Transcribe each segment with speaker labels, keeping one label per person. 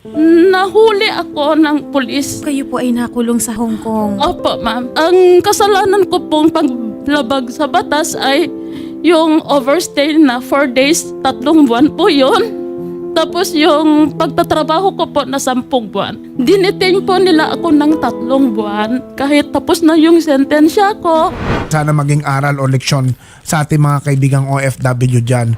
Speaker 1: Nahuli ako ng pulis.
Speaker 2: Kayo po ay nakulong sa Hong Kong.
Speaker 1: Opo, ma'am. Ang kasalanan ko pong paglabag sa batas ay yung overstay na 4 days, tatlong buwan po yon. Tapos yung pagtatrabaho ko po na 10 buwan. Dinitain po nila ako ng tatlong buwan kahit tapos na yung sentensya ko.
Speaker 3: Sana maging aral o leksyon sa ating mga kaibigang OFW dyan.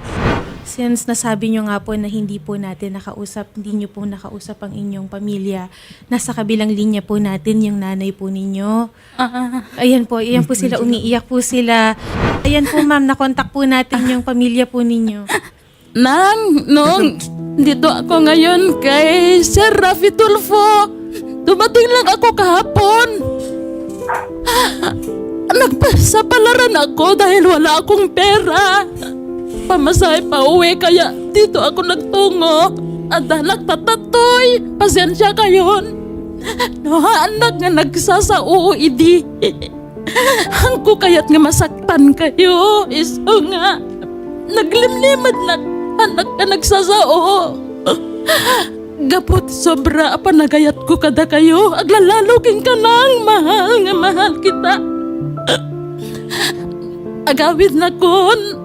Speaker 2: Since nasabi nyo nga po na hindi po natin nakausap, hindi nyo po nakausap ang inyong pamilya, nasa kabilang linya po natin yung nanay po ninyo.
Speaker 1: Ah,
Speaker 2: Ayan po, ayan po sila, umiiyak po sila. Ayan po ma'am, nakontak po natin yung pamilya po ninyo.
Speaker 1: Nang, nung dito ako ngayon kay Sir Rafi Tulfo, dumating lang ako kahapon. Nagpasapalaran ako dahil wala akong pera. Pamasahe pa uwi kaya dito ako nagtungo. At nagtatatoy, pasensya kayon. No, anak nga nagsasao idi. Ang ko kaya't nga masaktan kayo. Iso nga. Naglimlimad na anak ka nagsasao. Gapot sobra panagayat ko kada kayo. Aglalalugin ka nang mahal nga mahal kita. Agawid na kon.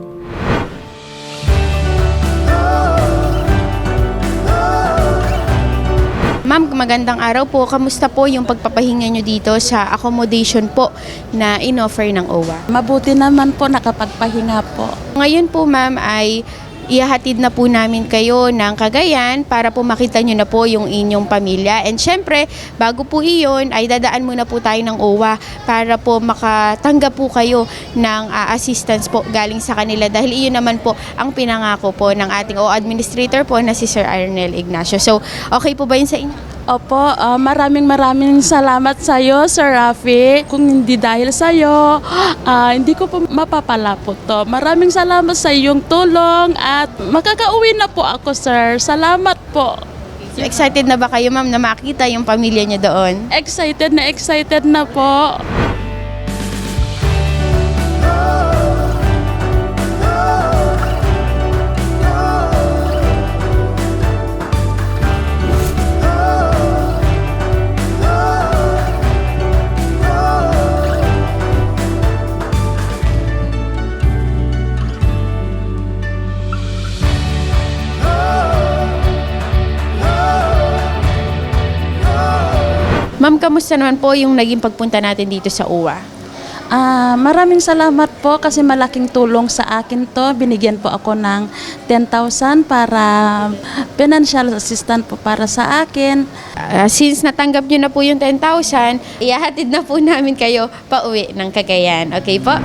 Speaker 4: Ma'am, magandang araw po. Kamusta po yung pagpapahinga nyo dito sa accommodation po na in-offer ng OWA?
Speaker 1: Mabuti naman po nakapagpahinga po.
Speaker 4: Ngayon po ma'am ay ihahatid na po namin kayo ng Cagayan para po makita nyo na po yung inyong pamilya. And syempre, bago po iyon ay dadaan muna po tayo ng OWA para po makatanggap po kayo ng ah, assistance po galing sa kanila dahil iyon naman po ang pinangako po ng ating OWA administrator po na si Sir Arnel Ignacio. So, okay po ba yun sa inyo?
Speaker 1: Opo, ah, maraming maraming salamat sa iyo, Sir Rafi. Kung hindi dahil sa iyo, ah, hindi ko po mapapalapot to. Maraming salamat sa iyong tulong at makakauwi na po ako, sir. Salamat po.
Speaker 4: So, excited na ba kayo ma'am na makita yung pamilya nyo doon?
Speaker 1: Excited na excited na po.
Speaker 4: Ma'am, kamusta naman po yung naging pagpunta natin dito sa UWA?
Speaker 1: Ah, maraming salamat po kasi malaking tulong sa akin to. Binigyan po ako ng 10,000 para financial assistant po para sa akin.
Speaker 4: Ah, since natanggap nyo na po yung 10,000, ihahatid na po namin kayo pa uwi ng Cagayan. Okay po?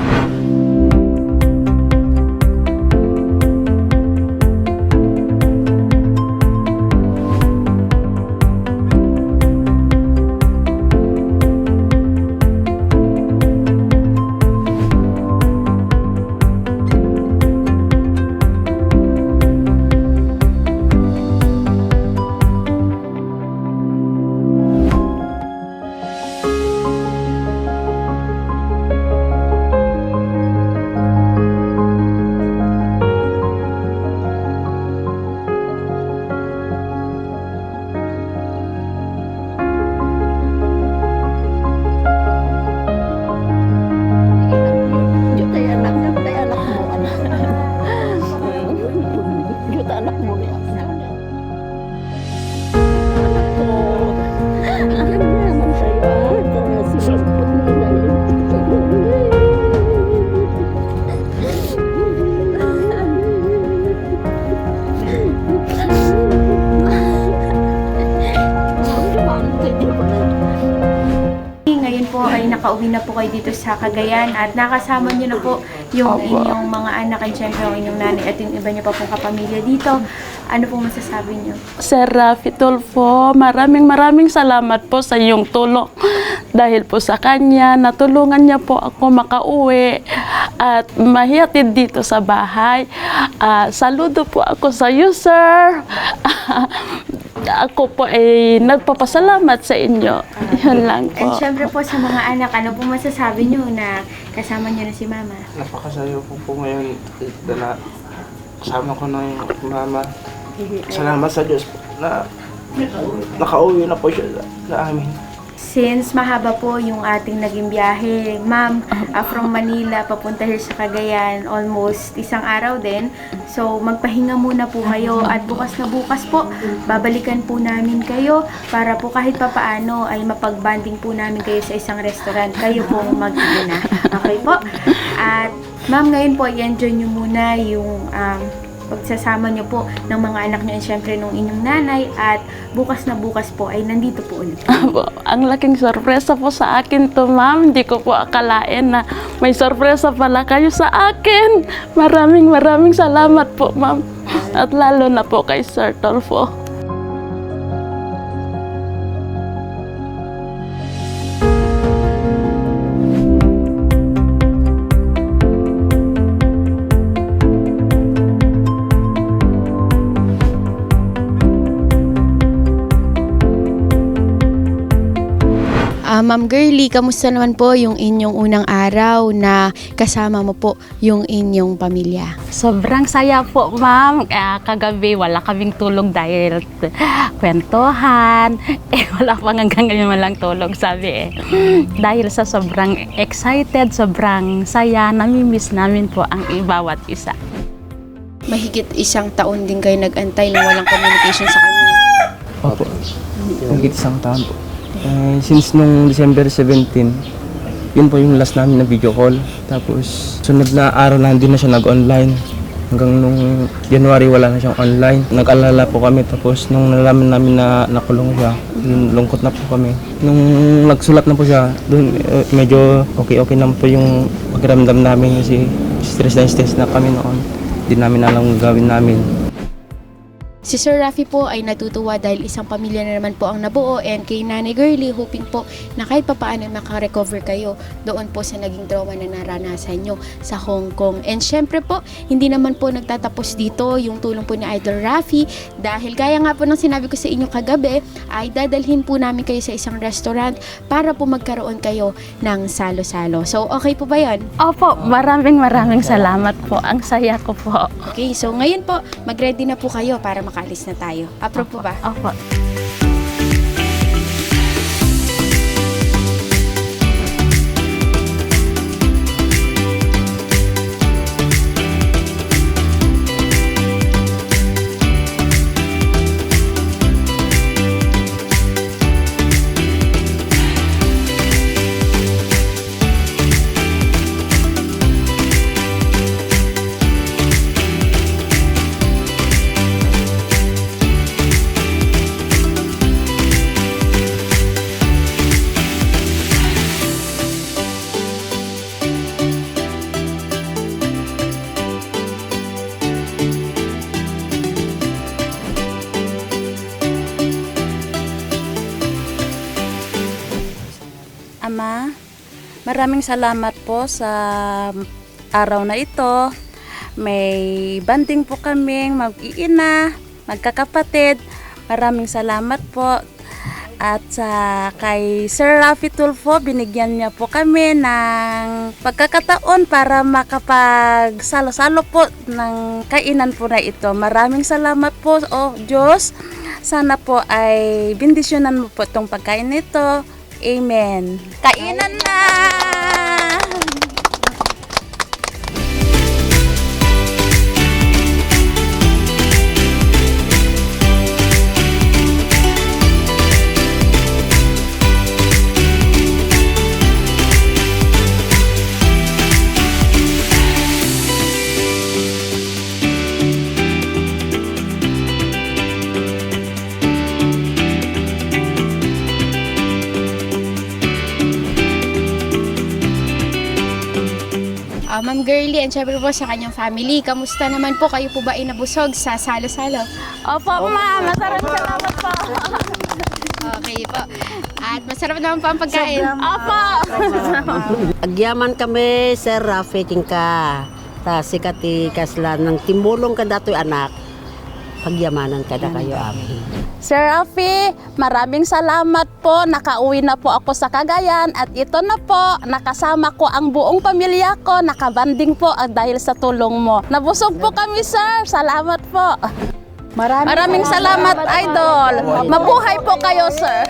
Speaker 4: Po ay nakauwi na po kayo dito sa Cagayan at nakasama nyo na po yung inyong mga anak and syempre yung inyong nanay at yung iba nyo pa pong kapamilya dito. Ano pong masasabi nyo?
Speaker 1: Sir Rafi Tulfo, maraming maraming salamat po sa iyong tulong. Dahil po sa kanya, natulungan niya po ako makauwi at mahihatid dito sa bahay. Ah, saludo po ako sa iyo, sir. ako po ay nagpapasalamat sa inyo. Yun lang
Speaker 4: And
Speaker 1: po.
Speaker 4: syempre po sa mga anak, ano pong masasabi nyo na kasama nyo na si mama?
Speaker 5: Napakasayo ko po ngayon na kasama ko na yung mama. Salamat sa Diyos po na nakauwi na po siya sa, sa amin.
Speaker 4: Since mahaba po yung ating naging biyahe, ma'am, ah, from Manila papunta here sa Cagayan, almost isang araw din. So, magpahinga muna po kayo at bukas na bukas po, babalikan po namin kayo para po kahit papaano ay mapagbanding po namin kayo sa isang restaurant. Kayo po mag-ina. Okay po? At ma'am, ngayon po, i-enjoy nyo muna yung um, pagsasama nyo po ng mga anak nyo and syempre nung inyong nanay at bukas na bukas po ay nandito po ulit.
Speaker 6: Abo, ang laking sorpresa po sa akin to, ma'am. Hindi ko po akalain na may sorpresa pala kayo sa akin. Maraming maraming salamat po, ma'am. At lalo na po kay Sir Tolfo.
Speaker 4: Ma'am Girly, kamusta naman po yung inyong unang araw na kasama mo po yung inyong pamilya?
Speaker 1: Sobrang saya po, ma'am. Ah, kagabi, wala kaming tulog dahil t- kwentuhan. Eh, wala pang hanggang ngayon walang tulog, sabi eh. Dahil sa sobrang excited, sobrang saya, namimiss namin po ang ibawat isa.
Speaker 4: Mahigit isang taon din kayo nag-antay na walang communication sa kanya.
Speaker 5: Opo. Higit isang taon po. Eh, since nung December 17, yun po yung last namin na video call. Tapos, sunod na araw na hindi na siya nag-online. Hanggang nung January wala na siyang online. Nag-alala po kami. Tapos nung nalaman namin na nakulong siya, lungkot na po kami. Nung nagsulat na po siya, dun, eh, medyo okay-okay naman po yung pakiramdam namin kasi stress na stress na kami noon. Hindi namin alam gawin namin.
Speaker 4: Si Sir Rafi po ay natutuwa dahil isang pamilya na naman po ang nabuo and kay Nanay Girly hoping po na kahit papaano makarecover kayo doon po sa naging trauma na naranasan nyo sa Hong Kong. And syempre po, hindi naman po nagtatapos dito yung tulong po ni Idol Rafi dahil gaya nga po ng sinabi ko sa inyo kagabi ay dadalhin po namin kayo sa isang restaurant para po magkaroon kayo ng salo-salo. So okay po ba yon?
Speaker 1: Opo, maraming maraming salamat po. Ang saya ko po.
Speaker 4: Okay, so ngayon po, mag-ready na po kayo para makalis na tayo. Approve po ba?
Speaker 1: Opo. Maraming salamat po sa araw na ito. May banding po kaming mag-iina, magkakapatid. Maraming salamat po. At sa kay Sir Rafi Tulfo, binigyan niya po kami ng pagkakataon para makapagsalo-salo po ng kainan po na ito. Maraming salamat po, oh Diyos. Sana po ay bendisyonan mo po itong pagkain nito. Amen. Kainan na!
Speaker 4: Ah, Ma'am Girly and syempre po sa kanyang family. Kamusta naman po? Kayo po ba ay nabusog sa salo-salo?
Speaker 1: Opo, ma. Maraming salamat po.
Speaker 4: Okay po. At masarap naman po ang pagkain.
Speaker 1: Opo.
Speaker 7: Agyaman kami, Sir Rafi Tingka. Ta sikati kaslan ng timulong ka datoy anak. Pagyamanan ka na kayo amin.
Speaker 1: Sir Rafi, maraming salamat po. Nakauwi na po ako sa Cagayan at ito na po, nakasama ko ang buong pamilya ko. Nakabanding po ah, dahil sa tulong mo. Nabusog po kami, sir. Salamat po. Maraming salamat, Idol. Mabuhay po kayo, sir.